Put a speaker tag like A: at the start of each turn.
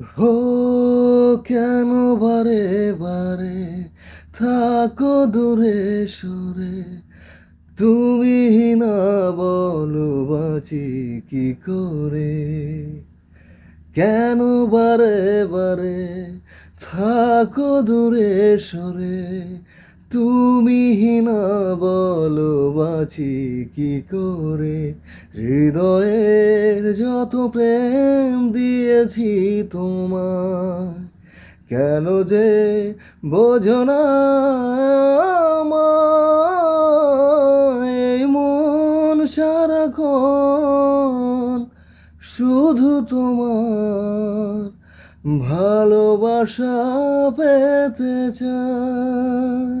A: হো কেন বারে বারে থাকো দূরে সরে? তুমি না বলো বাঁচি কি করে? কেন বারে বারে থাকো দূরে সরে? তুমি না বলো বাঁচি কি করে হৃদয়ের যত প্রেম দিয়েছি তোমায়, কেন যে বোঝো না? এই মন সারাক্ষণ শুধু তোমার ভালোবাসা পেতে চায়